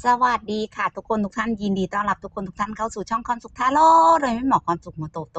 สวัสดีค่ะ ทุกคนทุกท่านยินดีต้อนรับทุกคนทุกท่านเข้าสู่ช่องความสุขทาโร่โดยแม่หมอความสุขหัวโตโต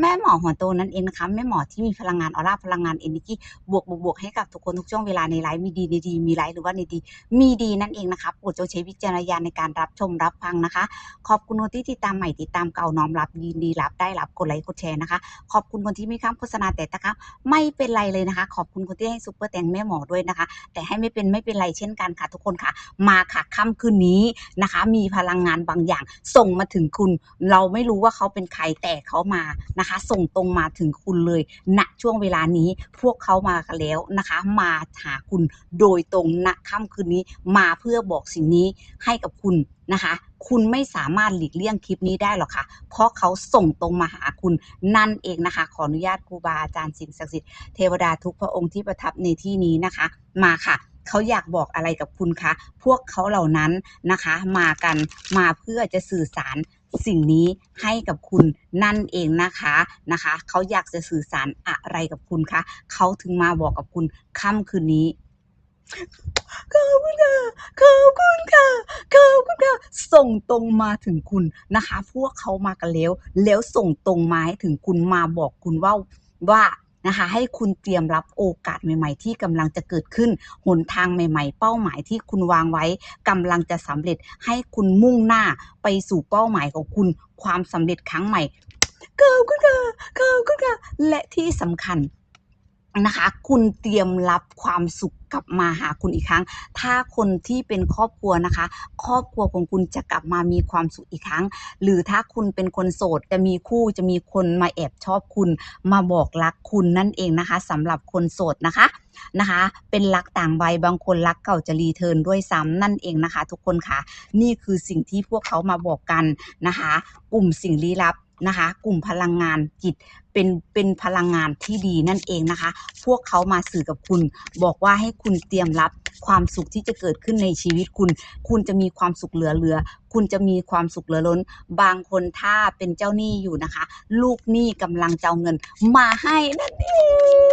แม่หมอหัวโตนั่นเองนะคะแม่หมอที่มีพลังงานออร่าพลังงานเอเนจีบวกบวกบวกให้กับทุกคนทุกช่วงเวลาในไลฟ์มีดีในดีมีไลฟ์หรือว่าในดีมีดีนั่นเองนะคะโปรดจงใช้วิจารณญาณในการรับชมรับฟังนะคะ ขอบคุณคนที่ติดตามใหม่ติดตามเก่าน้อมรับยินดีรับได้รับกดไลค์กดแชร์นะคะ ขอบคุณคนที่ไม่ข้ามโฆษณาแต่นะคะไม่เป็นไรเลยนะคะ ขอบคุณคนที่ให้ซุปเปอร์แตงแม่หมอด้วยนะคะ แต่ให้ไม่เป็นไม่เป็นไรเช่นกันค่ะ ทุกคนค่ะ มาค่ะค่ำคืนนี้นะคะ มีพลังงานบางอย่าง ส่งมาถึงคุณ เราไม่รู้ว่าเขาเป็นใครแต่เขามานะคะ ส่งตรงมาถึงคุณเลยณช่วงเวลานี้พวกเขามากันแล้วนะคะ มาหาคุณโดยตรงณค่ำคืนนี้มาเพื่อบอกสิ่งนี้ให้กับคุณนะคะคุณไม่สามารถหลีกเลี่ยงคลิปนี้ได้หรอกค่ะ เพราะเขาส่งตรงมาหาคุณนั่นเองนะคะ ขออนุญาตครูบาอาจารย์สิ่งศักดิ์สิทธิ์เทวดาทุกพระองค์ที่ประทับในที่นี้นะคะ มาค่ะ เขาอยากบอกอะไรกับคุณคะ พวกเขาเหล่านั้นนะคะ มากันมาเพื่อจะสื่อสารสิ่งนี้ให้กับคุณนั่นเองนะคะนะคะเขาอยากจะสื่อสารอะไรกับคุณคะเขาถึงมาบอกกับคุณค่ำคืนนี้ขอบคุณค่ะขอบคุณค่ะขอบคุณค่ะ ส่งตรงมาถึงคุณนะคะ พวกเขามากันแล้ว แล้วส่งตรงมาให้ถึงคุณมาบอกคุณว่าว่า นะคะ ให้คุณเตรียมรับโอกาสใหม่ ๆ ที่กำลังจะเกิดขึ้นหนทางใหม่ ๆ เป้าหมายที่คุณวางไว้กำลังจะสำเร็จให้คุณมุ่งหน้าไปสู่เป้าหมายของคุณความสำเร็จครั้งใหม่ขอบคุณค่ะขอบคุณค่ะและที่สำคัญ นะคะ คุณเตรียมรับความสุขกลับมาหาคุณอีกครั้ง ถ้าคนที่เป็นครอบครัวนะคะ ครอบครัวของคุณจะกลับมามีความสุขอีกครั้ง หรือถ้าคุณเป็นคนโสดจะมีคู่จะมีคนมาแอบชอบคุณ มาบอกรักคุณนั่นเองนะคะสำหรับคนโสดนะคะนะคะ เป็นรักต่างใบบางคนรักเก่าจะรีเทิร์นด้วยซ้ำนั่นเองนะคะ ทุกคนค่ะ นี่คือสิ่งที่พวกเขามาบอกกันนะคะ กลุ่มสิ่งลี้ลับ นะคะ กลุ่มพลังงานจิตเป็นเป็นพลังงานที่ดีนั่นเองนะคะ พวกเขามาสื่อกับคุณ บอกว่าให้คุณเตรียมรับ ความสุขที่จะเกิดขึ้นในชีวิตคุณ คุณจะมีความสุขเหลือเลือ คุณจะมีความสุขเหลือล้น บางคนถ้าเป็นเจ้าหนี้อยู่นะคะ ลูกหนี้กำลังจะเอาเงิน มาให้นั่นเอง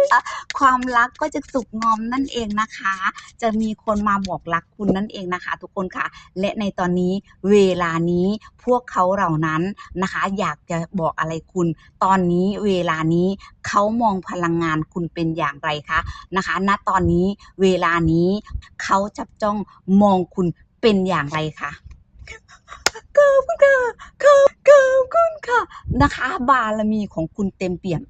ความรักก็จะสุขงอมนั่นเองนะคะ จะมีคนมาบอกรักคุณนั่นเองนะคะ ทุกคนค่ะ และในตอนนี้เวลานี้พวกเขาเหล่านั้นนะคะ อยากจะบอกอะไรคุณ ตอนนี้เวลานี้เขามองพลังงานคุณเป็นอย่างไรคะนะคะ ณตอนนี้เวลานี้เขาจับจ้องมองคุณเป็นอย่างไรคะขอบคุณค่ะขอบขอบคุณค่ะนะคะ บารมีของคุณเต็มเปี่ยม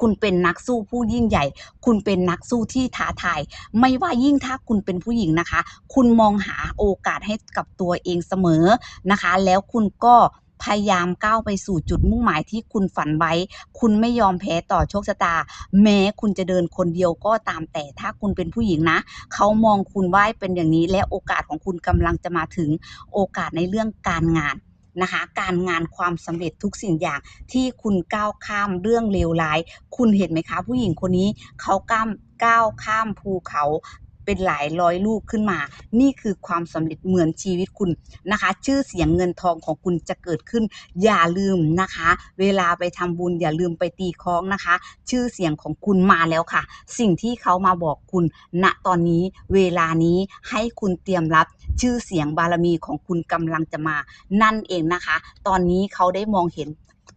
คุณเป็นนักสู้ผู้ยิ่งใหญ่ คุณเป็นนักสู้ที่ท้าทาย ไม่ว่ายิ่งถ้าคุณเป็นผู้หญิงนะคะ คุณมองหาโอกาสให้กับตัวเองเสมอนะคะ แล้วคุณก็ พยายามก้าวไปสู่จุดมุ่งหมายที่คุณฝันไว้ คุณไม่ยอมแพ้ต่อโชคชะตา แม้คุณจะเดินคนเดียวก็ตามแต่ถ้าคุณเป็นผู้หญิงนะ เขามองคุณว่าเป็นอย่างนี้และโอกาสของคุณกำลังจะมาถึงโอกาสในเรื่องการงานนะคะการงานความสำเร็จทุกสิ่งอย่างที่คุณก้าวข้ามเรื่องเลวร้าย คุณเห็นไหมคะ ผู้หญิงคนนี้เขาก้ามก้าวข้ามภูเขา เป็นหลายร้อยลูกขึ้นมา นี่คือความสำเร็จเหมือนชีวิตคุณนะคะ ชื่อเสียงเงินทองของคุณจะเกิดขึ้น อย่าลืมนะคะ เวลาไปทำบุญอย่าลืมไปตีคล้องนะคะ ชื่อเสียงของคุณมาแล้วค่ะ สิ่งที่เขามาบอกคุณณตอนนี้เวลานี้ให้คุณเตรียมรับชื่อเสียงบารมีของคุณกำลังจะมา นั่นเองนะคะ ตอนนี้เขาได้มองเห็น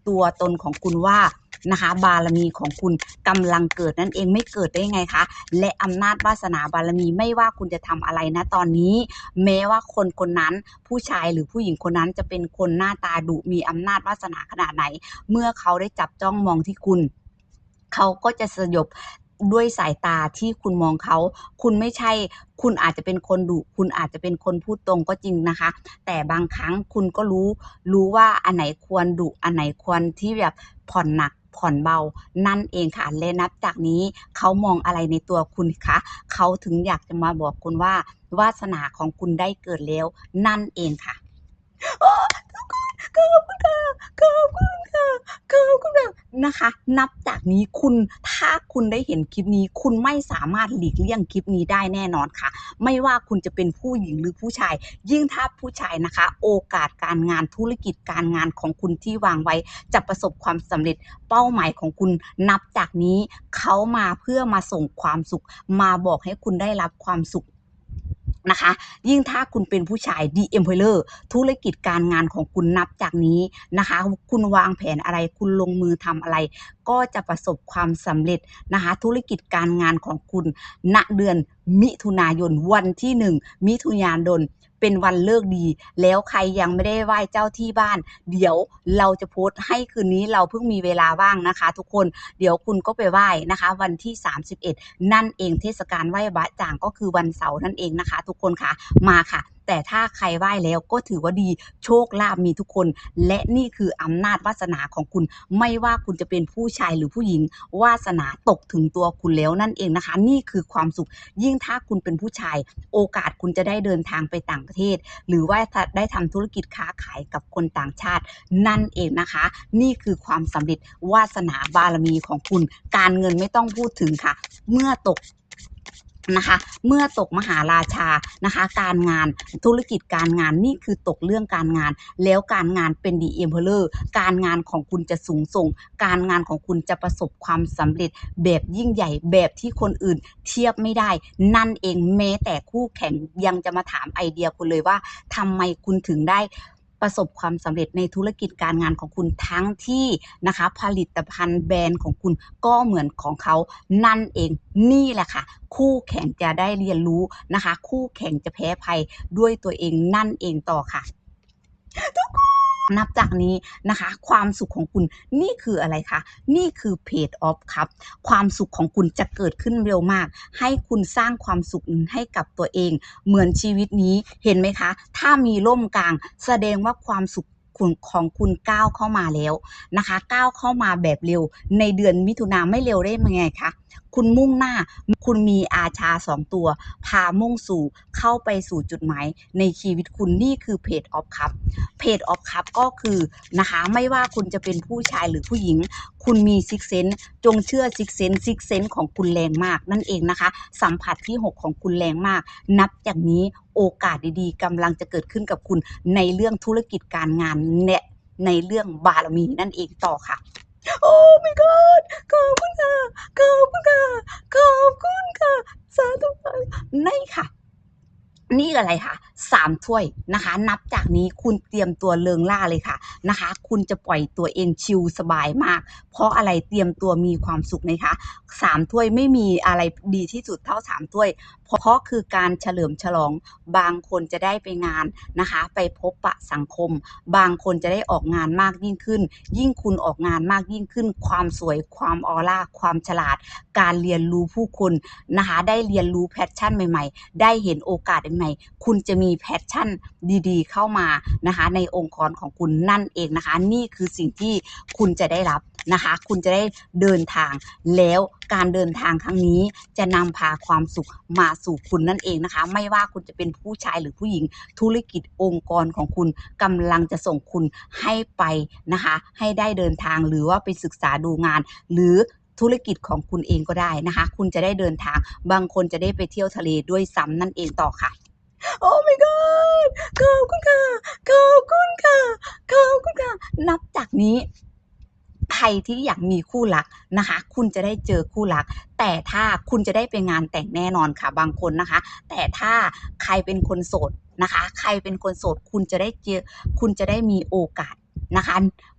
ตัวตนของคุณว่า นะคะ บารมีของคุณกำลังเกิดนั่นเองไม่เกิดได้ไงคะ และอำนาจวาสนาบารมีไม่ว่าคุณจะทำอะไรนะตอนนี้ แม้ว่าคนคนนั้นผู้ชายหรือผู้หญิงคนนั้นจะเป็นคนหน้าตาดุมีอำนาจวาสนาขนาดไหน เมื่อเขาได้จับจ้องมองที่คุณ เขาก็จะสยบด้วยสายตาที่คุณมองเขา คุณไม่ใช่ คุณอาจจะเป็นคนดุคุณอาจจะเป็นคนพูดตรงก็จริงนะคะ แต่บางครั้งคุณก็รู้ รู้ว่าอันไหนควรดุอันไหนควรที่แบบผ่อนหนัก ผ่อนเบานั่นเองค่ะและนับจากนี้เขามองอะไรในตัวคุณคะเขาถึงอยากจะมาบอกคุณว่าวาสนาของคุณได้เกิดแล้วนั่นเองค่ะ ทุกคนขอบคุณค่ะขอบคุณค่ะขอบคุณค่ะนะคะ นับจากนี้คุณถ้าคุณได้เห็นคลิปนี้ คุณไม่สามารถหลีกเลี่ยงคลิปนี้ได้แน่นอนค่ะ ไม่ว่าคุณจะเป็นผู้หญิงหรือผู้ชาย ยิ่งถ้าผู้ชายนะคะ โอกาสการงานธุรกิจการงานของคุณที่วางไว้ จะประสบความสำเร็จเป้าหมายของคุณ นับจากนี้เขามาเพื่อมาส่งความสุข มาบอกให้คุณได้รับความสุข นะคะ ยิ่งถ้าคุณเป็นผู้ชาย The Emperor ธุรกิจการงานของคุณนับจากนี้นะคะ คุณวางแผนอะไร คุณลงมือทำอะไร ก็จะประสบความสำเร็จนะคะ ธุรกิจการงานของคุณณเดือนมิถุนายนวันที่หนึ่งมิถุนายน เป็นวันเลิกดี แล้วใครยังไม่ได้ไหว้เจ้าที่บ้าน เดี๋ยวเราจะโพสต์ให้คืนนี้เราเพิ่งมีเวลาว่างนะคะ ทุกคนเดี๋ยวคุณก็ไปไหว้นะคะ วันที่ 31 นั่นเองเทศกาลไหว้บะจ่างก็คือวันเสาร์นั่นเองนะคะ ทุกคนค่ะมาค่ะ แต่ถ้าใครไหว้แล้วก็ถือว่าดีโชคลาภมีทุกคน และนี่คืออำนาจวาสนาของคุณ ไม่ว่าคุณจะเป็นผู้ชายหรือผู้หญิง วาสนาตกถึงตัวคุณแล้วนั่นเองนะคะ นี่คือความสุข ยิ่งถ้าคุณเป็นผู้ชาย โอกาสคุณจะได้เดินทางไปต่างประเทศ หรือว่าได้ทำธุรกิจค้าขายกับคนต่างชาติ นั่นเองนะคะ นี่คือความสำเร็จวาสนาบารมีของคุณ การเงินไม่ต้องพูดถึงค่ะ เมื่อตก นะคะ เมื่อตกมหาราชานะคะ การงานธุรกิจการงานนี่คือตกเรื่องการงาน แล้วการงานเป็นดีเอ็มเพลอร์การงานของคุณจะสูงส่ง การงานของคุณจะประสบความสำเร็จแบบยิ่งใหญ่แบบที่คนอื่นเทียบไม่ได้ นั่นเองแม้แต่คู่แข่งยังจะมาถามไอเดียคุณเลยว่าทำไมคุณถึงได้ ประสบความสำเร็จในธุรกิจการงานของคุณทั้งที่นะคะผลิตภัณฑ์แบรนด์ของคุณก็เหมือนของเขานั่นเองนี่แหละค่ะ คู่แข่งจะได้เรียนรู้นะคะ คู่แข่งจะแพ้ภัยด้วยตัวเองนั่นเองต่อค่ะ ทุกคน นับจากนี้นะคะ ความสุขของคุณนี่คืออะไรคะ นี่คือเพจออฟครับ ความสุขของคุณจะเกิดขึ้นเร็วมาก ให้คุณสร้างความสุขให้กับตัวเอง เหมือนชีวิตนี้เห็นไหมคะ ถ้ามีร่มกลาง แสดงว่าความสุขของคุณก้าวเข้ามาแล้วนะคะ ก้าวเข้ามาแบบเร็ว ในเดือนมิถุนาไม่เร็วได้ยังไงคะ คุณมุ่งหน้า คุณมีอาชาสองตัว พามุ่งสู่เข้าไปสู่จุดหมายในชีวิตคุณนี่คือเพจออฟคับเพจออฟคัพก็คือนะคะไม่ว่าคุณจะเป็นผู้ชายหรือผู้หญิง คุณมีซิกเซนจงเชื่อซิกเซนซิกเซนของคุณแรงมากนั่นเองนะคะ สัมผัสที่ 6 ของคุณแรงมาก นับจากนี้โอกาสดีๆกำลังจะเกิดขึ้นกับคุณในเรื่องธุรกิจการงานเนี่ยในเรื่องบารมีนั่นเองต่อค่ะ โอ้ my god ขอบคุณค่ะ ขอบคุณค่ะ ขอบคุณค่ะ สาธุค่ะนี่ค่ะ นี่อะไรคะสามถ้วยนะคะ นับจากนี้คุณเตรียมตัวเลิงล่าเลยค่ะนะคะ คุณจะปล่อยตัวเองชิลสบายมาก เพราะอะไรเตรียมตัวมีความสุขนะคะสามถ้วยไม่มีอะไรดีที่สุดเท่าสามถ้วย เพราะคือการเฉลิมฉลอง บางคนจะได้ไปงานนะคะ ไปพบปะสังคม บางคนจะได้ออกงานมากยิ่งขึ้น ยิ่งคุณออกงานมากยิ่งขึ้น ความสวยความออร่าความฉลาด การเรียนรู้ผู้คนนะคะ ได้เรียนรู้แพชชั่นใหม่ ๆ ได้เห็นโอกาสใหม่ๆคุณจะมีีแพชชั่นดีๆ เข้ามานะคะในองค์กรของคุณนั่นเองนะคะ นี่คือสิ่งที่คุณจะได้รับนะคะ คุณจะได้เดินทางแล้วการเดินทางครั้งนี้จะนำพาความสุขมาสู่คุณนั่นเองนะคะ ไม่ว่าคุณจะเป็นผู้ชายหรือผู้หญิงธุรกิจองค์กรของคุณกำลังจะส่งคุณให้ไปนะคะ ให้ได้เดินทางหรือว่าไปศึกษาดูงาน หรือธุรกิจของคุณเองก็ได้นะคะ คุณจะได้เดินทาง บางคนจะได้ไปเที่ยวทะเลด้วยซ้ำนั่นเองต่อค่ะ โอ้ my god ขอบคุณค่ะ ขอบคุณค่ะ ขอบคุณค่ะ นับจากนี้ใครที่อยากมีคู่รักนะคะ คุณจะได้เจอคู่รัก แต่ถ้าคุณจะได้ไปงานแต่งแน่นอนค่ะบางคนนะคะ แต่ถ้าใครเป็นคนโสดนะคะ ใครเป็นคนโสด คุณจะได้เจอ คุณจะได้มีโอกาสนะคะ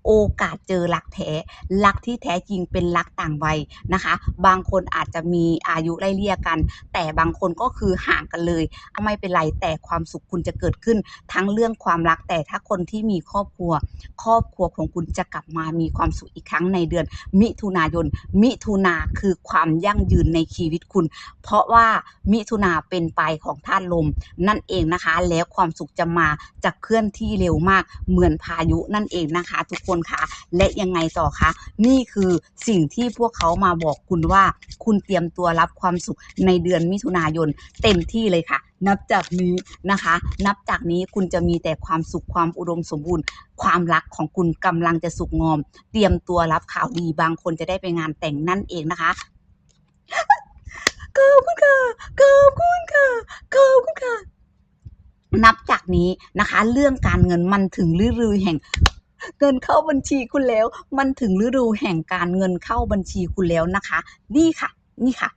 โอกาสเจอรักแท้รักที่แท้จริงเป็นรักต่างวัยนะคะ บางคนอาจจะมีอายุไล่เลี่ยกัน แต่บางคนก็คือห่างกันเลยไม่เป็นไรแต่ความสุขคุณจะเกิดขึ้น ทั้งเรื่องความรักแต่ถ้าคนที่มีครอบครัว ครอบครัวของคุณจะกลับมามีความสุขอีกครั้งในเดือน มิถุนายน มิถุนาคือความยั่งยืนในชีวิตคุณ เพราะว่ามิถุนาเป็นปลายของธาตุลม นั่นเองนะคะ แล้วความสุขจะมาจะเคลื่อนที่เร็วมากเหมือนพายุนั่นเองนะคะ ทุกคนคะและยังไงต่อคะนี่คือสิ่งที่พวกเขามาบอกคุณว่า คุณเตรียมตัวรับความสุขในเดือนมิถุนายนเต็มที่เลยค่ะ นับจากนี้นะคะ นับจากนี้คุณจะมีแต่ความสุขความอุดมสมบูรณ์ ความรักของคุณกำลังจะสุกงอม เตรียมตัวรับข่าวดีบางคนจะได้ไปงานแต่งนั่นเองนะคะขอบคุณค่ะขอบคุณค่ะขอบคุณค่ะนับจากนี้นะคะ เรื่องการเงินมันถึงฤดูแห่ง เงินเข้าบัญชีคุณแล้ว มันถึงฤดูแห่งการเงินเข้าบัญชีคุณแล้วนะคะ นี่ค่ะ นี่ค่ะ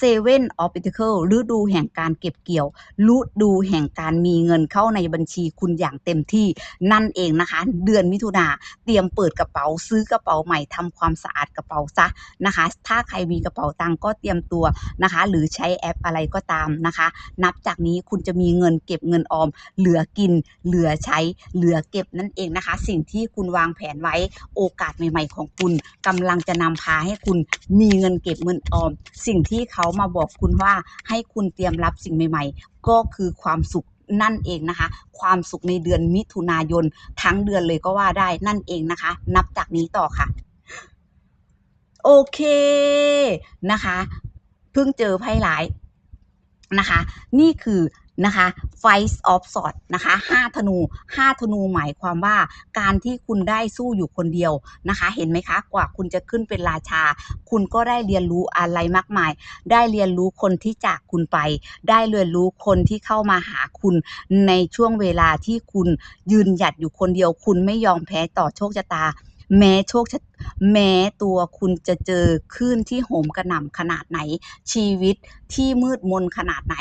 Seven of Pentacles ฤดูแห่งการเก็บเกี่ยวฤดูแห่งการมีเงินเข้าในบัญชีคุณอย่างเต็มที่นั่นเองนะคะ เดือนมิถุนาเตรียมเปิดกระเป๋าซื้อกระเป๋าใหม่ทำความสะอาดกระเป๋าซะนะคะ ถ้าใครมีกระเป๋าตังก็เตรียมตัวนะคะ หรือใช้แอปอะไรก็ตามนะคะ นับจากนี้คุณจะมีเงินเก็บเงินออม เหลือกิน เหลือใช้ เหลือเก็บนั่นเองนะคะ สิ่งที่คุณวางแผนไว้โอกาสใหม่ ๆ ของคุณกำลังจะนำพาให้คุณมีเงินเก็บเงินออม สิ่งที่เขามาบอกคุณว่าให้คุณเตรียมรับสิ่งใหม่ ๆ ก็คือความสุขนั่นเองนะคะ ความสุขในเดือนมิถุนายนทั้งเดือนเลยก็ว่าได้นั่นเองนะคะ นับจากนี้ต่อค่ะ โอเคนะคะ เพิ่งเจอไพ่หลายนะคะ นี่คือ นะคะ Five of Swords นะคะห้าธนูห้าธนูหมายความว่าการที่คุณได้สู้อยู่คนเดียวนะคะ เห็นไหมคะ กว่าคุณจะขึ้นเป็นราชา คุณก็ได้เรียนรู้อะไรมากมาย ได้เรียนรู้คนที่จากคุณไป ได้เรียนรู้คนที่เข้ามาหาคุณในช่วงเวลาที่คุณยืนหยัดอยู่คนเดียว คุณไม่ยอมแพ้ต่อโชคชะตา แม้โชคชะแม้ตัวคุณจะเจอคลื่นที่โหมกระหน่ำขนาดไหน ชีวิตที่มืดมนขนาดไหน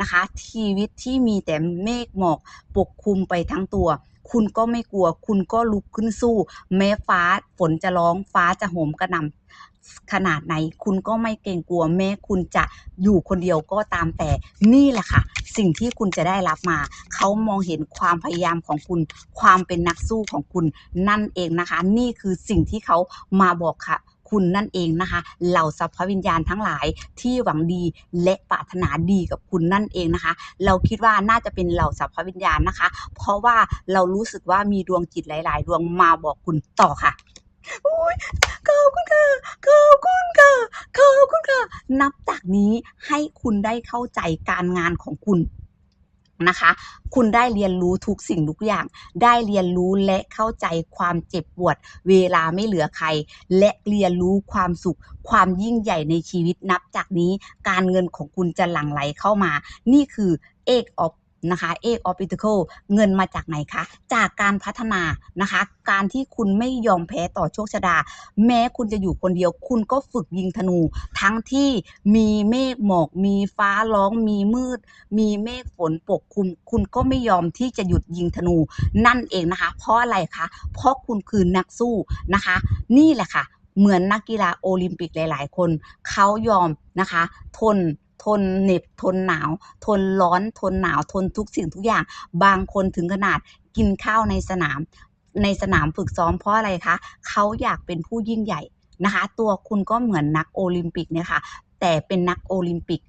นะคะ ชีวิตที่มีแต่เมฆหมอกปกคลุมไปทั้งตัว คุณก็ไม่กลัว คุณก็ลุกขึ้นสู้ แม้ฟ้าฝนจะร้องฟ้าจะโหมกระหน่ำขนาดไหนคุณก็ไม่เกรงกลัวแม้คุณจะอยู่คนเดียวก็ตามแต่นี่แหละค่ะ สิ่งที่คุณจะได้รับมา เขามองเห็นความพยายามของคุณ ความเป็นนักสู้ของคุณนั่นเองนะคะ นี่คือสิ่งที่เขามาบอกค่ะ คุณนั่นเองนะคะ เหล่าสัพพวิญญาณทั้งหลายที่หวังดีและปรารถนาดีกับคุณนั่นเองนะคะ เราคิดว่าน่าจะเป็นเหล่าสัพพวิญญาณนะคะ เพราะว่าเรารู้สึกว่ามีดวงจิตหลาย ๆ ดวงมาบอกคุณต่อค่ะโอ้ยขอบคุณค่ะขอบคุณค่ะขอบคุณค่ะ นับจากนี้ให้คุณได้เข้าใจการงานของคุณ นะคะ คุณได้เรียนรู้ทุกสิ่งทุกอย่าง ได้เรียนรู้และเข้าใจความเจ็บปวด เวลาไม่เหลือใคร และเรียนรู้ความสุข ความยิ่งใหญ่ในชีวิตนับจากนี้ การเงินของคุณจะหลั่งไหลเข้ามา นี่คือเอกออฟ นะคะเอกออฟปิทเงินมาจากไหนคะ จากการพัฒนานะคะ การที่คุณไม่ยอมแพ้ต่อโชคชะตาแม้คุณจะอยู่คนเดียว คุณก็ฝึกยิงธนู ทั้งที่มีเมฆหมอก มีฟ้าร้อง มีมืด มีเมฆฝนปกคลุม คุณก็ไม่ยอมที่จะหยุดยิงธนู นั่นเองนะคะ เพราะอะไรคะ เพราะคุณคือนักสู้นะคะ นี่แหละค่ะ เหมือนนักกีฬาโอลิมปิกหลาย ๆ คนเขายอมนะคะ ทน ทนเหน็บทนหนาว ทนร้อนทนหนาว ทนทุกสิ่งทุกอย่าง บางคนถึงขนาดกินข้าวในสนาม ในสนามฝึกซ้อมเพราะอะไรคะเขาอยากเป็นผู้ยิ่งใหญ่นะคะ ตัวคุณก็เหมือนนักโอลิมปิกเนี่ยค่ะแต่เป็นนักโอลิมปิก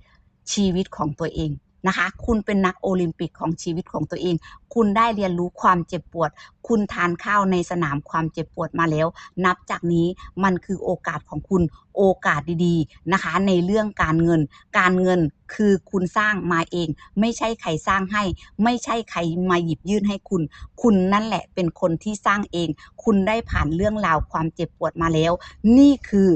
ชีวิตของตัวเอง นะคะ คุณเป็นนักโอลิมปิกของชีวิตของตัวเอง คุณได้เรียนรู้ความเจ็บปวด คุณทานข้าวในสนามความเจ็บปวดมาแล้ว นับจากนี้มันคือโอกาสของคุณโอกาสดีๆนะคะ ในเรื่องการเงิน การเงินคือคุณสร้างมาเอง ไม่ใช่ใครสร้างให้ ไม่ใช่ใครมาหยิบยื่นให้คุณ คุณนั่นแหละเป็นคนที่สร้างเอง คุณได้ผ่านเรื่องราวความเจ็บปวดมาแล้ว นี่คือ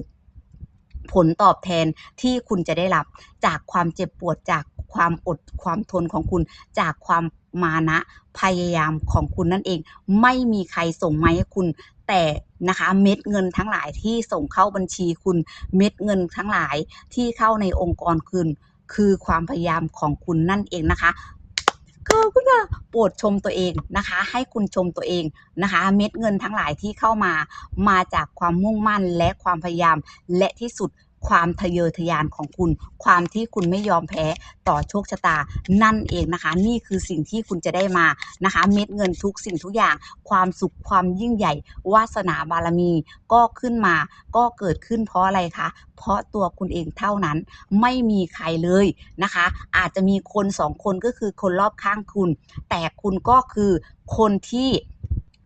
ผลตอบแทนที่คุณจะได้รับจากความเจ็บปวดจากความอดความทนของคุณจากความมานะพยายามของคุณนั่นเอง ไม่มีใครส่งมาให้คุณ แต่นะคะเม็ดเงินทั้งหลายที่ส่งเข้าบัญชีคุณเม็ดเงินทั้งหลายที่เข้าในองค์กรคุณคือความพยายามของคุณนั่นเองนะคะ ขอบคุณค่ะโปรดชมตัวเองนะคะ ให้คุณชมตัวเองนะคะ เม็ดเงินทั้งหลายที่เข้ามามาจากความมุ่งมั่นและความพยายามและที่สุด ความทะเยอทะยานของคุณ ความที่คุณไม่ยอมแพ้ต่อโชคชะตานั่นเองนะคะ นี่คือสิ่งที่คุณจะได้มานะคะ เม็ดเงินทุกสิ่งทุกอย่าง ความสุขความยิ่งใหญ่ วาสนาบารมี ก็ขึ้นมาก็เกิดขึ้นเพราะอะไรคะเพราะตัวคุณเองเท่านั้นไม่มีใครเลยนะคะ อาจจะมีคนสองคนก็คือคนรอบข้างคุณ แต่คุณก็คือคนที่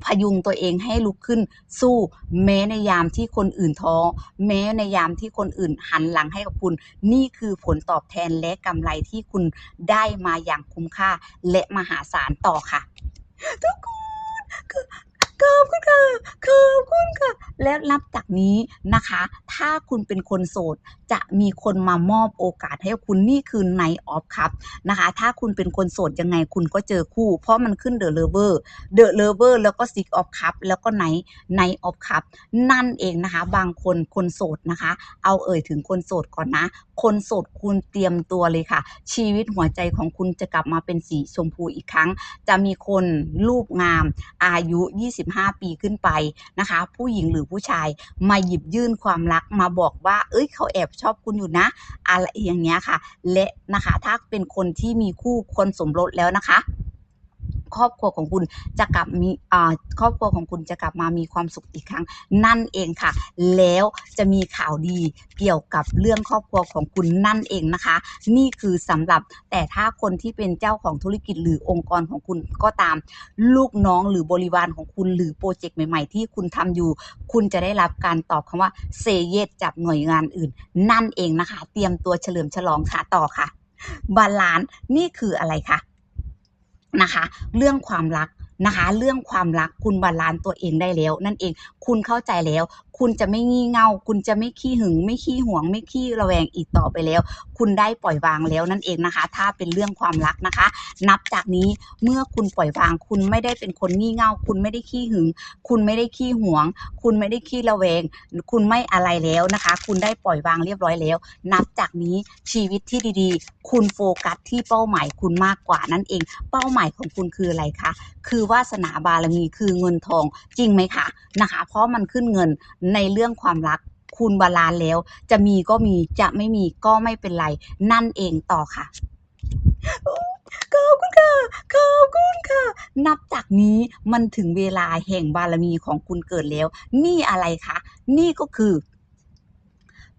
พยุงตัวเองให้ลุกขึ้นสู้แม้ในยามที่คนอื่นท้อแม้ในยามที่คนอื่นหันหลังให้กับคุณ นี่คือผลตอบแทนและกำไรที่คุณได้มาอย่างคุ้มค่าและมหาศาลต่อค่ะ ทุกคน ขอบคุณค่ะขอบคุณค่ะ แล้วนับจากนี้นะคะ ถ้าคุณเป็นคนโสด จะมีคนมามอบโอกาสให้คุณนี่คือ Night of Cup นะคะ ถ้าคุณเป็นคนโสดยังไงคุณก็เจอคู่ เพราะมันขึ้น The Lover The Lover แล้วก็ Six of Cup แล้วก็ Night Night of Cup นั่นเองนะคะ บางคนคนโสดนะคะ เอาเอ่ยถึงคนโสดก่อนนะ คนโสดคุณเตรียมตัวเลยค่ะ ชีวิตหัวใจของคุณจะกลับมาเป็นสีชมพูอีกครั้ง จะมีคนรูปงามอายุ25ปีขึ้นไปนะคะ ผู้หญิงหรือผู้ชายมาหยิบยื่นความรักมาบอกว่า เอ้ยเขาแอบชอบคุณอยู่นะ อะไรอย่างเงี้ยค่ะ และนะคะ ถ้าเป็นคนที่มีคู่คนสมรสแล้วนะคะ ครอบครัวของคุณจะกลับมีครอบครัวของคุณจะกลับมามีความสุขอีกครั้ง นั่นเองค่ะ แล้วจะมีข่าวดีเกี่ยวกับเรื่องครอบครัวของคุณนั่นเองนะคะ นี่คือสำหรับแต่ถ้าคนที่เป็นเจ้าของธุรกิจหรือองค์กรของคุณก็ตาม ลูกน้องหรือบริวารของคุณหรือโปรเจกต์ใหม่ ๆ ที่คุณทำอยู่ คุณจะได้รับการตอบคำว่าเซเยสจากหน่วยงานอื่น นั่นเองนะคะ เตรียมตัวเฉลิมฉลองค่ะต่อค่ะบาลานซ์นี่คืออะไรคะ นะคะ เรื่องความรัก นะคะ เรื่องความรักคุณบาลานซ์ตัวเองได้แล้ว นั่นเองคุณเข้าใจแล้ว คุณจะไม่งี่เง่า คุณจะไม่ขี้หึง ไม่ขี้หวง ไม่ขี้ระแวงอีกต่อไปแล้ว คุณได้ปล่อยวางแล้วนั่นเองนะคะ ถ้าเป็นเรื่องความรักนะคะ นับจากนี้เมื่อคุณปล่อยวาง คุณไม่ได้เป็นคนงี่เง่า คุณไม่ได้ขี้หึง คุณไม่ได้ขี้หวง คุณไม่ได้ขี้ระแวง คุณไม่อะไรแล้วนะคะ คุณได้ปล่อยวางเรียบร้อยแล้ว นับจากนี้ชีวิตที่ดีๆ คุณโฟกัสที่เป้าหมายคุณมากกว่านั่นเอง เป้าหมายของคุณคืออะไรคะ คือวาสนาบารมีคือเงินทองจริงไหมคะนะคะ เพราะมันขึ้นเงินในเรื่องความรักคุณบาลานแล้ว จะมีก็มีจะไม่มีก็ไม่เป็นไร นั่นเองต่อค่ะขอบคุณค่ะขอบคุณค่ะ นับจากนี้มันถึงเวลาแห่งบารมีของคุณเกิดแล้ว นี่อะไรคะ นี่ก็คือ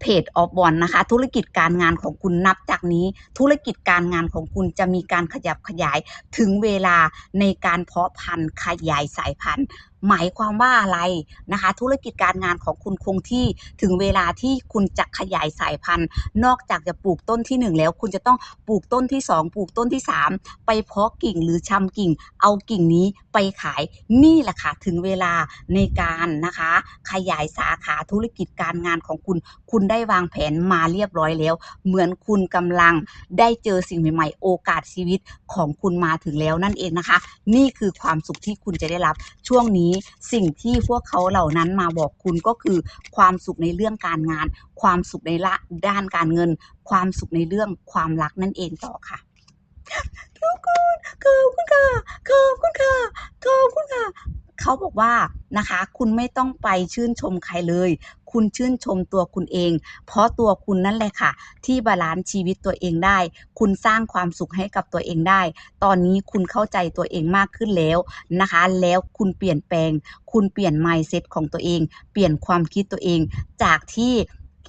เพจออฟบอลนะคะ ธุรกิจการงานของคุณนับจากนี้ ธุรกิจการงานของคุณจะมีการขยับขยายถึงเวลาในการเพาะพันธุ์ขยายสายพันธุ์ หมายความว่าอะไรนะคะ ธุรกิจการงานของคุณคงที่ถึงเวลาที่คุณจะขยายสายพันธุ์ นอกจากจะปลูกต้นที่หนึ่งแล้ว คุณจะต้องปลูกต้นที่สองปลูกต้นที่สามไปเพาะกิ่งหรือชำกิ่ง เอากิ่งนี้ไปขายนี่แหละค่ะถึงเวลาในการนะคะ ขยายสาขาธุรกิจการงานของคุณ คุณได้วางแผนมาเรียบร้อยแล้ว เหมือนคุณกำลังได้เจอสิ่งใหม่ๆ โอกาสชีวิตของคุณมาถึงแล้วนั่นเองนะคะ นี่คือความสุขที่คุณจะได้รับช่วงนี้สิ่งที่พวกเขาเหล่านั้นมาบอกคุณก็คือความสุขในเรื่องการงาน ความสุขในละด้านการเงิน ความสุขในเรื่องความรักนั่นเองต่อค่ะทุกคนขอบคุณค่ะขอบคุณค่ะขอบคุณค่ะเขาบอกว่านะคะ คุณไม่ต้องไปชื่นชมใครเลย คุณชื่นชมตัวคุณเอง เพราะตัวคุณนั่นแหละค่ะ ที่บาลานซ์ชีวิตตัวเองได้ คุณสร้างความสุขให้กับตัวเองได้ ตอนนี้คุณเข้าใจตัวเองมากขึ้นแล้วนะคะ แล้วคุณเปลี่ยนแปลง คุณเปลี่ยน mindset ของตัวเอง เปลี่ยนความคิดตัวเอง จากที่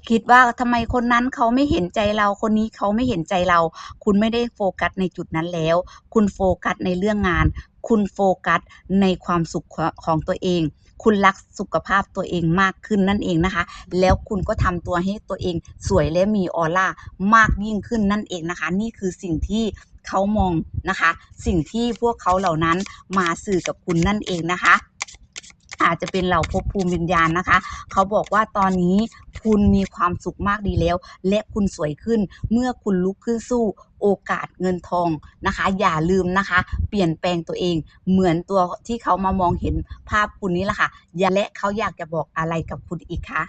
คิดว่าทำไมคนนั้นเขาไม่เห็นใจเราคนนี้เขาไม่เห็นใจเรา คุณไม่ได้โฟกัสในจุดนั้นแล้ว คุณโฟกัสในเรื่องงาน คุณโฟกัสในความสุขของตัวเอง คุณรักสุขภาพตัวเองมากขึ้นนั่นเองนะคะ แล้วคุณก็ทำตัวให้ตัวเองสวยและมีออร่ามากยิ่งขึ้นนั่นเองนะคะ นี่คือสิ่งที่เขามองนะคะ สิ่งที่พวกเขาเหล่านั้นมาสื่อกับคุณนั่นเองนะคะ อาจจะเป็นเหล่าภพภูมิวิญญาณนะคะ เขาบอกว่าตอนนี้คุณมีความสุขมากดีแล้ว และคุณสวยขึ้น เมื่อคุณลุกขึ้นสู้โอกาสเงินทองนะคะ อย่าลืมนะคะ เปลี่ยนแปลงตัวเอง เหมือนตัวที่เขามามองเห็นภาพคุณนี้แหละค่ะอย่าและเขาอยากจะบอกอะไรกับคุณอีกคะ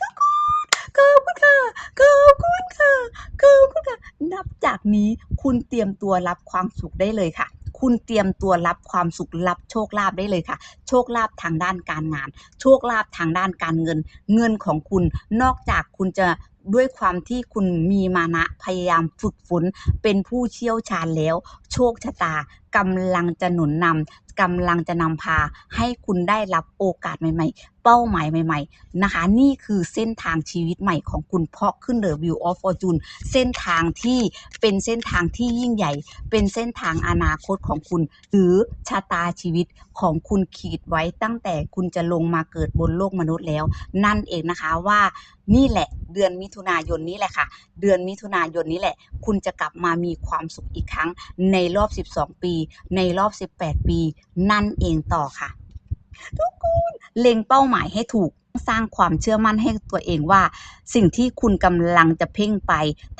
ทุกคนขอบคุณค่ะขอบคุณค่ะขอบคุณค่ะ นับจากนี้คุณเตรียมตัวรับความสุขได้เลยค่ะ คุณเตรียมตัวรับความสุขรับโชคลาภได้เลยค่ะ โชคลาภทางด้านการงาน โชคลาภทางด้านการเงิน เงินของคุณนอกจากคุณจะด้วยความที่คุณมีมานะพยายามฝึกฝนเป็นผู้เชี่ยวชาญแล้ว โชคชะตา กำลังจะหนุนนำกำลังจะนำพาให้คุณได้รับโอกาสใหม่ ๆ เป้าหมายใหม่ ๆ นะคะ นี่คือเส้นทางชีวิตใหม่ของคุณเพราะขึ้นเดอะวิวออฟฟอร์จูนเส้นทางที่เป็นเส้นทางที่ยิ่งใหญ่ เป็นเส้นทางอนาคตของคุณ หรือชะตาชีวิตของคุณขีดไว้ตั้งแต่คุณจะลงมาเกิดบนโลกมนุษย์แล้ว นั่นเองนะคะว่านี่แหละเดือนมิถุนายนนี้แหละค่ะ เดือนมิถุนายนนี้แหละ คุณจะกลับมามีความสุขอีกครั้งในรอบ 12 ปีในรอบ 18 ปี นั่นเองต่อค่ะ ทุกคนเล็งเป้าหมายให้ถูกสร้างความเชื่อมั่นให้ตัวเองว่า สิ่งที่คุณกำลังจะเพ่งไป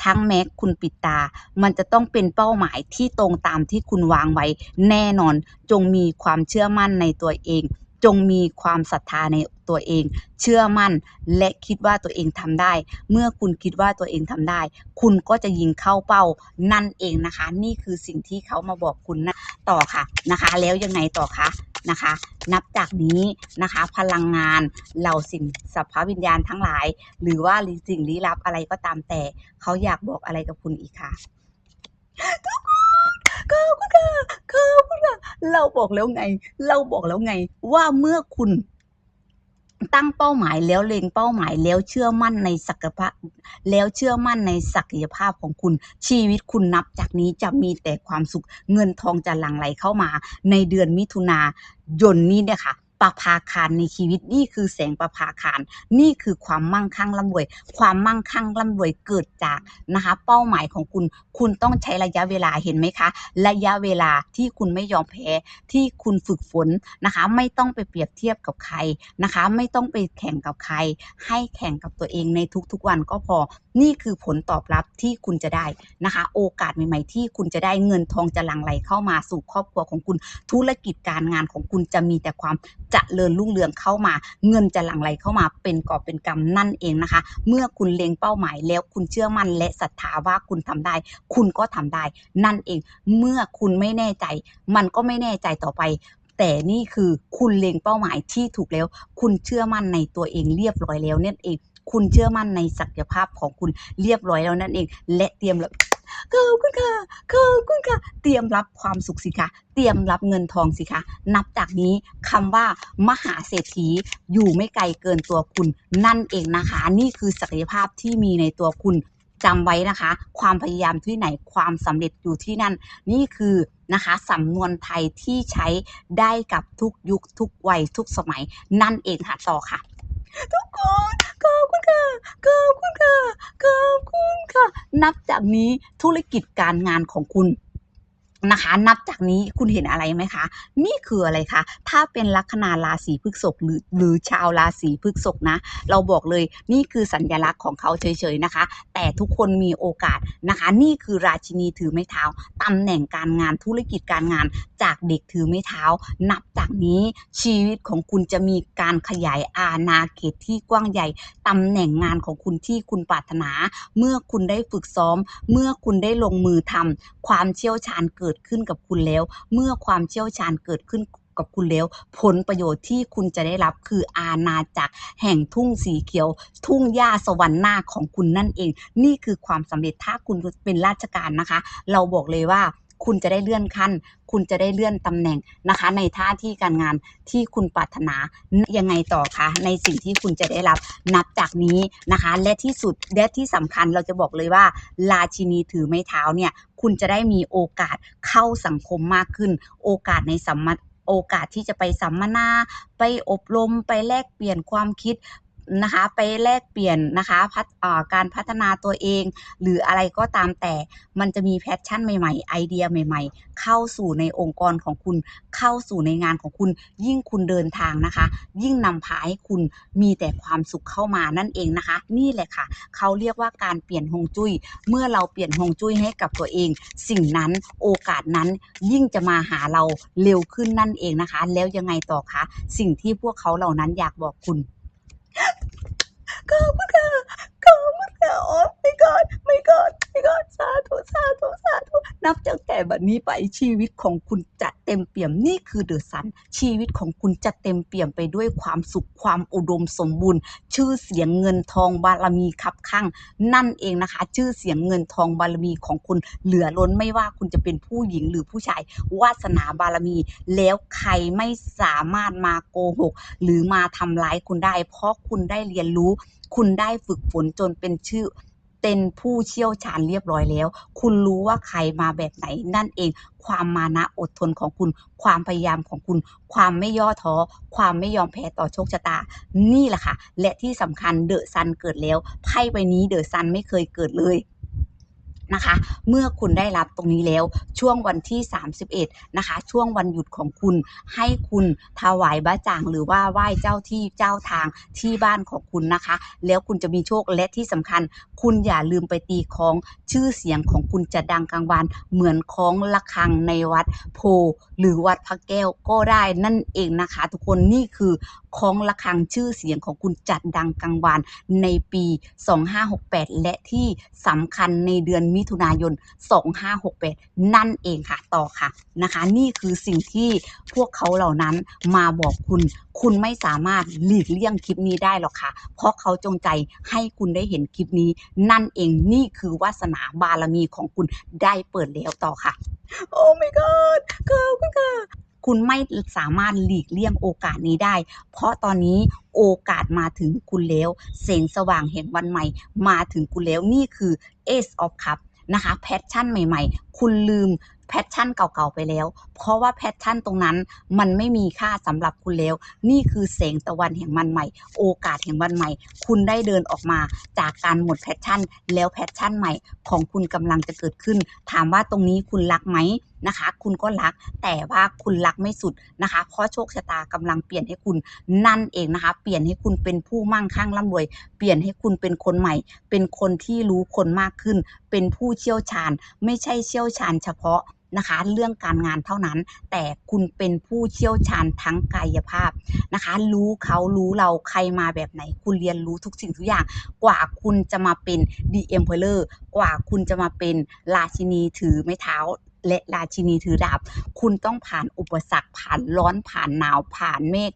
ทั้งแม้คุณปิดตา มันจะต้องเป็นเป้าหมายที่ตรงตามที่คุณวางไว้ แน่นอนจงมีความเชื่อมั่นในตัวเอง จงมีความศรัทธาใน ตัวเอง เชื่อมั่น และคิดว่าตัวเองทำได้ เมื่อคุณคิดว่าตัวเองทำได้ คุณก็จะยิงเข้าเป้านั่นเองนะคะ นี่คือสิ่งที่เขามาบอกคุณนะต่อค่ะนะคะ แล้วยังไงต่อคะนะคะ นับจากนี้นะคะ พลังงานเหล่าสิ่งสัพพวิญญาณทั้งหลาย หรือว่าสิ่งลี้ลับอะไรก็ตามแต่ เขาอยากบอกอะไรกับคุณอีกคะทุกคนขอบคุณค่ะขอบคุณค่ะเราบอกแล้วไง เราบอกแล้วไง ว่าเมื่อคุณ ตั้งเป้าหมายแล้วเล็งเป้าหมายแล้วเชื่อมั่นในศักยภาพ แล้วเชื่อมั่นในศักยภาพของคุณ ชีวิตคุณนับจากนี้จะมีแต่ความสุขเงินทองจะหลั่งไหลเข้ามา ในเดือนมิถุนายนนี้เนี่ยค่ะ ประภาคารในชีวิตนี่คือแสงประภาคารนี่คือความมั่งคั่งร่ำรวย ความมั่งคั่งร่ำรวยเกิดจากนะคะ เป้าหมายของคุณ คุณต้องใช้ระยะเวลาเห็นไหมคะ ระยะเวลาที่คุณไม่ยอมแพ้ที่คุณฝึกฝนนะคะ ไม่ต้องไปเปรียบเทียบกับใครนะคะ ไม่ต้องไปแข่งกับใคร ให้แข่งกับตัวเองในทุกๆวันก็พอ นี่คือผลตอบรับที่คุณจะได้นะคะ โอกาสใหม่ๆที่คุณจะได้เงินทองจะหลั่งไหลเข้ามาสู่ครอบครัวของคุณ ธุรกิจการงานของคุณจะมีแต่ความเจริญรุ่งเรืองเข้ามา เงินจะหลั่งไหลเข้ามาเป็นกอบเป็นกำนั่นเองนะคะ เมื่อคุณเล็งเป้าหมายแล้วคุณเชื่อมั่นและศรัทธาว่าคุณทำได้ คุณก็ทำได้ นั่นเอง เมื่อคุณไม่แน่ใจ มันก็ไม่แน่ใจต่อไปแต่นี่คือคุณเล็งเป้าหมายที่ถูกแล้ว คุณเชื่อมั่นในตัวเองเรียบร้อยแล้วนั่นเอง คุณเชื่อมั่นในศักยภาพของคุณเรียบร้อยแล้วนั่นเอง และเตรียมรับ ขอบคุณค่ะขอบคุณค่ะ เตรียมรับความสุขสิคะ เตรียมรับเงินทองสิคะ นับจากนี้คำว่ามหาเศรษฐีอยู่ไม่ไกลเกินตัวคุณ นั่นเองนะคะ นี่คือศักยภาพที่มีในตัวคุณจำไว้นะคะ ความพยายามที่ไหนความสำเร็จอยู่ที่นั่น นี่คือนะคะสำนวนไทยที่ใช้ได้กับทุกยุคทุกวัยทุกสมัยนั่นเองค่ะต่อค่ะ ทุกคน ขอบคุณค่ะขอบคุณค่ะขอบคุณค่ะ นับจากนี้ธุรกิจการงานของคุณ นะคะ นับจากนี้คุณเห็นอะไรไหมคะ นี่คืออะไรคะ ถ้าเป็นลัคนาราศีพฤษภหรือหรือชาวราศีพฤษภนะ เราบอกเลยนี่คือสัญลักษณ์ของเขาเฉยๆนะคะ แต่ทุกคนมีโอกาสนะคะ นี่คือราชินีถือไม้เท้าตำแหน่งการงานธุรกิจการงาน จากเด็กถือไม้เท้า นับจากนี้ชีวิตของคุณจะมีการขยายอาณาเขตที่กว้างใหญ่ตำแหน่งงานของคุณที่คุณปรารถนา เมื่อคุณได้ฝึกซ้อม เมื่อคุณได้ลงมือทำความเชี่ยวชาญเกิดดขึ้นกับคุณแล้ว เมื่อความเชี่ยวชาญเกิดขึ้นกับคุณแล้ว ผลประโยชน์ที่คุณจะได้รับคืออาณาจักรแห่งทุ่งสีเขียว ทุ่งหญ้าสวรรค์หน้าของคุณนั่นเอง นี่คือความสำเร็จถ้าคุณเป็นราชการนะคะ เราบอกเลยว่า คุณจะได้เลื่อนขั้น คุณจะได้เลื่อนตำแหน่งนะคะ ในท่าที่การงานที่คุณปรารถนายังไงต่อคะในสิ่งที่คุณจะได้รับนับจากนี้นะคะ และที่สุดและที่สำคัญเราจะบอกเลยว่า ราชินีถือไม้เท้าเนี่ย คุณจะได้มีโอกาสเข้าสังคมมากขึ้น โอกาสในสัมมาโอกาสที่จะไปสัมมนา ไปอบรม ไปแลกเปลี่ยนความคิด นะคะไปแลกเปลี่ยนนะคะพัฒการพัฒนาตัวเอง หรืออะไรก็ตามแต่มันจะมีแพชชั่นใหม่ๆ ไอเดียใหม่ ๆ เข้าสู่ในองค์กรของคุณ เข้าสู่ในงานของคุณ ยิ่งคุณเดินทางนะคะ ยิ่งนำพาให้คุณมีแต่ความสุขเข้ามานั่นเองนะคะ นี่แหละค่ะ เขาเรียกว่าการเปลี่ยนฮงจุ้ยเมื่อเราเปลี่ยนฮงจุ้ยให้กับตัวเอง สิ่งนั้นโอกาสนั้นยิ่งจะมาหาเราเร็วขึ้นนั่นเองนะคะ แล้วยังไงต่อคะสิ่งที่พวกเขาเหล่านั้นอยากบอกคุณ ขอบ คุณค่ะขอบคุณค่โอ้ไม่กอดไม่กอดไม่กอดสาธุสาธุสาธุนับจากแต่บัดนี้ไปชีวิตของคุณจะเต็มเปี่ยมนี่คือเดอะซันชีวิตของคุณจะเต็มเปี่ยมไปด้วยความสุขความอุดมสมบูรณ์ ชื่อเสียงเงินทองบารมีคับข้างนั่นเองนะคะ ชื่อเสียงเงินทองบารมีของคุณเหลือล้นไม่ว่าคุณจะเป็นผู้หญิงหรือผู้ชายวาสนาบารมี แล้วใครไม่สามารถมาโกหก หรือมาทำร้ายคุณได้ เพราะคุณได้เรียนรู้ คุณได้ฝึกฝนจนเป็นชื่อเป็นผู้เชี่ยวชาญเรียบร้อยแล้ว คุณรู้ว่าใครมาแบบไหนนั่นเอง ความมานะอดทนของคุณ ความพยายามของคุณ ความไม่ย่อท้อ ความไม่ยอมแพ้ต่อโชคชะตา นี่แหละค่ะ และที่สำคัญเดอะซันเกิดแล้ว ไพ่ใบนี้เดอะซันไม่เคยเกิดเลย นะคะ เมื่อคุณได้รับตรงนี้แล้วช่วงวันที่ 31 นะคะ ช่วงวันหยุดของคุณให้คุณถวายบ้าจ่าง หรือว่าไหว้เจ้าที่เจ้าทางที่บ้านของคุณนะคะ แล้วคุณจะมีโชคและที่สำคัญ คุณอย่าลืมไปตีคองชื่อเสียงของคุณจะดังกลางวันเหมือนคองระฆังในวัดโพหรือวัดพระแก้วก็ได้นั่นเองนะคะ ทุกคนนี่คือ คล้องระฆังชื่อเสียงของคุณจัดดังกลางวันในปี 2568 และที่สำคัญในเดือนมิถุนายน 2568 นั่นเองค่ะต่อค่ะนะคะ นี่คือสิ่งที่พวกเขาเหล่านั้นมาบอกคุณ คุณไม่สามารถหลีกเลี่ยงคลิปนี้ได้หรอกค่ะ เพราะเขาจงใจให้คุณได้เห็นคลิปนี้ นั่นเองนี่คือวาสนาบารมีของคุณได้เปิดแล้วต่อค่ะ โอ้ my god ขอบคุณค่ะ คุณไม่สามารถหลีกเลี่ยงโอกาสนี้ได้ เพราะตอนนี้โอกาสมาถึงคุณแล้วเสียงสว่างแห่งวันใหม่ มาถึงคุณแล้วนี่คือ Ace of Cup นะคะแพชชั่นใหม่ๆ คุณลืมแพชชั่นเก่าๆไปแล้วเพราะว่าแพชชั่นตรงนั้นมันไม่มีค่าสำหรับคุณแล้ว นี่คือแสงตะวันแห่งวันใหม่ โอกาสแห่งวันใหม่ คุณได้เดินออกมาจากการหมดแพชชั่น แล้วแพชชั่นใหม่ของคุณกำลังจะเกิดขึ้น ถามว่าตรงนี้คุณรักไหมนะคะ คุณก็รักแต่ว่าคุณรักไม่สุดนะคะ เพราะโชคชะตากำลังเปลี่ยนให้คุณนั่นเองนะคะ เปลี่ยนให้คุณเป็นผู้มั่งคั่งร่ำรวย เปลี่ยนให้คุณเป็นคนใหม่ เป็นคนที่รู้คนมากขึ้น เป็นผู้เชี่ยวชาญ ไม่ใช่เชี่ยวชาญเฉพาะ นะคะ เรื่องการงานเท่านั้น แต่คุณเป็นผู้เชี่ยวชาญทั้งกายภาพนะคะ รู้เขารู้เราใครมาแบบไหน คุณเรียนรู้ทุกสิ่งทุกอย่าง กว่าคุณจะมาเป็นดีเอ็มเพลเลอร์กว่าคุณจะมาเป็นราชินีถือไม้เท้า และราชินีถือดาบ คุณต้องผ่านอุปสรรคผ่านร้อนผ่านหนาวผ่านเมฆ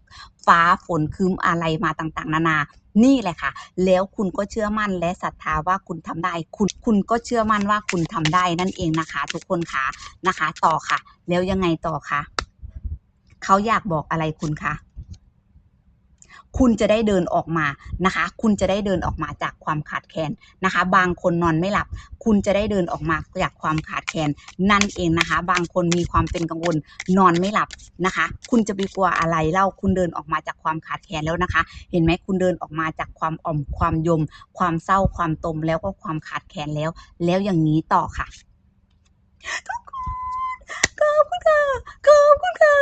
ฟ้าฝนคืมอะไรมาต่างๆ นานา นี่แหละค่ะ แล้วคุณก็เชื่อมั่นและศรัทธาว่าคุณทำได้ คุณคุณก็เชื่อมั่นว่าคุณทำได้นั่นเองนะคะ ทุกคนคะนะคะ ต่อค่ะ แล้วยังไงต่อคะเขาอยากบอกอะไรคุณคะ คุณจะได้เดินออกมานะคะ คุณจะได้เดินออกมาจากความขาดแคลนนะคะ บางคนนอนไม่หลับ คุณจะได้เดินออกมาจากความขาดแคลนนั่นเองนะคะ บางคนมีความเป็นกังวลนอนไม่หลับนะคะ คุณจะไปกลัวอะไรเล่าคุณเดินออกมาจากความขาดแคลนแล้วนะคะ เห็นไหมคุณเดินออกมาจากความอ่อมความยม ความเศร้าความตมแล้วก็ความขาดแคลนแล้ว แล้วอย่างนี้ต่อค่ะทุก ขอบคุณค่ะ ขอบคุณค่ะ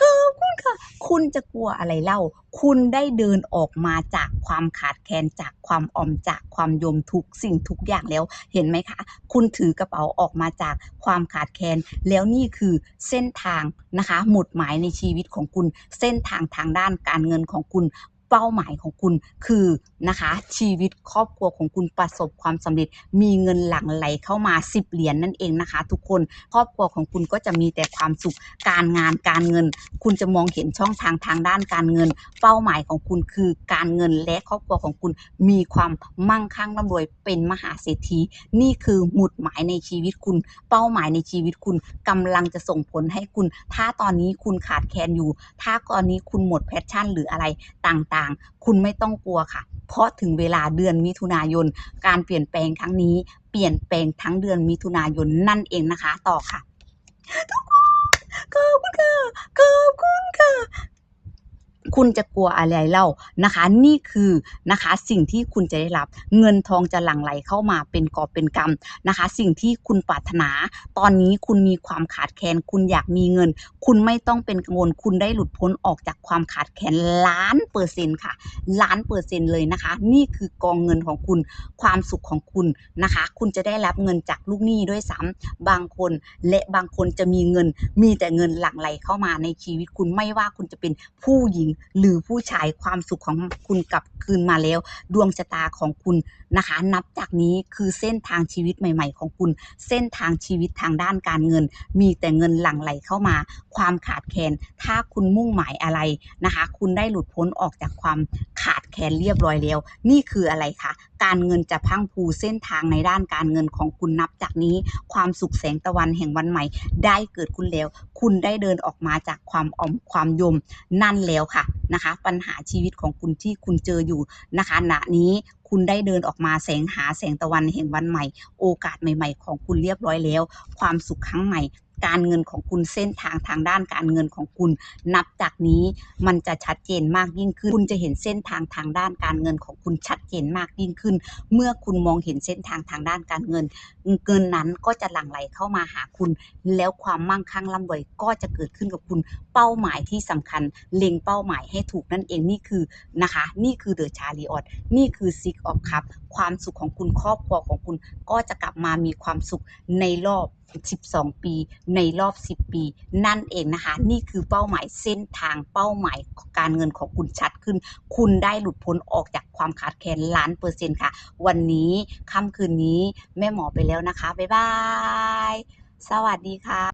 ขอบคุณค่ะ คุณจะกลัวอะไรเล่า คุณได้เดินออกมาจากความขาดแคลนจากความออมจากความยมทุกสิ่งทุกอย่างแล้ว เห็นไหมคะ คุณถือกระเป๋าออกมาจากความขาดแคลน แล้วนี่คือเส้นทางนะคะ หมุดหมายในชีวิตของคุณ เส้นทางทางด้านการเงินของคุณ เป้าหมายของคุณคือนะคะ ชีวิตครอบครัวของคุณประสบความสำเร็จ มีเงินหลั่งไหลเข้ามา 10 เหรียญนนั่นเองนะคะ ทุกคนครอบครัวของคุณก็จะมีแต่ความสุขการงานการเงิน คุณจะมองเห็นช่องทางทางด้านการเงิน เป้าหมายของคุณคือการเงินและครอบครัวของคุณมีความมั่งคั่งร่ำรวยเป็นมหาเศรษฐีนี่คือหมุดหมายในชีวิตคุณ เป้าหมายในชีวิตคุณกำลังจะส่งผลให้คุณ ถ้าตอนนี้คุณขาดแคลนอยู่ ถ้าตอนนี้คุณหมดแพชชั่นหรืออะไรต่างๆคุณไม่ต้องกลัวค่ะ เพราะถึงเวลาเดือนมิถุนายน การเปลี่ยนแปลงครั้งนี้ เปลี่ยนแปลงทั้งเดือนมิถุนายนนั่นเองนะคะ ต่อค่ะทุกคนขอบคุณค่ะขอบคุณค่ะ คุณจะกลัวอะไรเล่านะคะ นี่คือนะคะ สิ่งที่คุณจะได้รับ เงินทองจะหลั่งไหลเข้ามาเป็นกอบเป็นกำนะคะ สิ่งที่คุณปรารถนา ตอนนี้คุณมีความขาดแคลนคุณอยากมีเงิน คุณไม่ต้องเป็นกังวลคุณได้หลุดพ้นออกจากความขาดแคลนล้านเปอร์เซ็นต์ค่ะ ล้านเปอร์เซ็นต์เลยนะคะ นี่คือกองเงินของคุณ ความสุขของคุณนะคะ คุณจะได้รับเงินจากลูกหนี้ด้วยซ้ำบางคนและบางคนจะมีเงิน มีแต่เงินหลั่งไหลเข้ามาในชีวิตคุณไม่ว่าคุณจะเป็นผู้หญิงหรือผู้ชายความสุขของคุณกลับคืนมาแล้ว ดวงชะตาของคุณนะคะ นับจากนี้คือเส้นทางชีวิตใหม่ ๆ ของคุณ เส้นทางชีวิตทางด้านการเงิน มีแต่เงินหลั่งไหลเข้ามา ความขาดแคลนถ้าคุณมุ่งหมายอะไรนะคะ คุณได้หลุดพ้นออกจากความขาดแคลนเรียบร้อยแล้ว นี่คืออะไรคะ การเงินจะพังพรูเส้นทางในด้านการเงินของคุณนับจากนี้ ความสุขแสงตะวันแห่งวันใหม่ ได้เกิดคุณแล้ว คุณได้เดินออกมาจากความอ่อมความยมนั่นแล้วค่ะนะคะ ปัญหาชีวิตของคุณที่คุณเจออยู่นะคะณนี้คุณได้เดินออกมาแสงหาแสงตะวันแห่งวันใหม่ โอกาสใหม่ ๆ ของคุณเรียบร้อยแล้ว ความสุขครั้งใหม่ การเงินของคุณเส้นทางทางด้านการเงินของคุณ นับจากนี้มันจะชัดเจนมากยิ่งขึ้น คุณจะเห็นเส้นทางทางด้านการเงินของคุณชัดเจนมากยิ่งขึ้น เมื่อคุณมองเห็นเส้นทางทางด้านการเงิน เงินนั้นก็จะหลั่งไหลเข้ามาหาคุณ แล้วความมั่งคั่งร่ำรวยก็จะเกิดขึ้นกับคุณ เป้าหมายที่สำคัญ เล็งเป้าหมายให้ถูกนั่นเองนี่คือนะคะ นี่คือเดอะชาลีออดนี่คือซิกออฟคัพความสุขของคุณครอบครัวของคุณก็จะกลับมามีความสุขในรอบ 12 ปีในรอบ 10 ปี นั่นเองนะคะ นี่คือเป้าหมายเส้นทางเป้าหมายการเงินของคุณชัดขึ้น คุณได้หลุดพ้นออกจากความขาดแคลนล้านเปอร์เซ็นต์ค่ะ วันนี้ค่ำคืนนี้แม่หมอไปแล้วนะคะ บ๊ายบาย สวัสดีค่ะ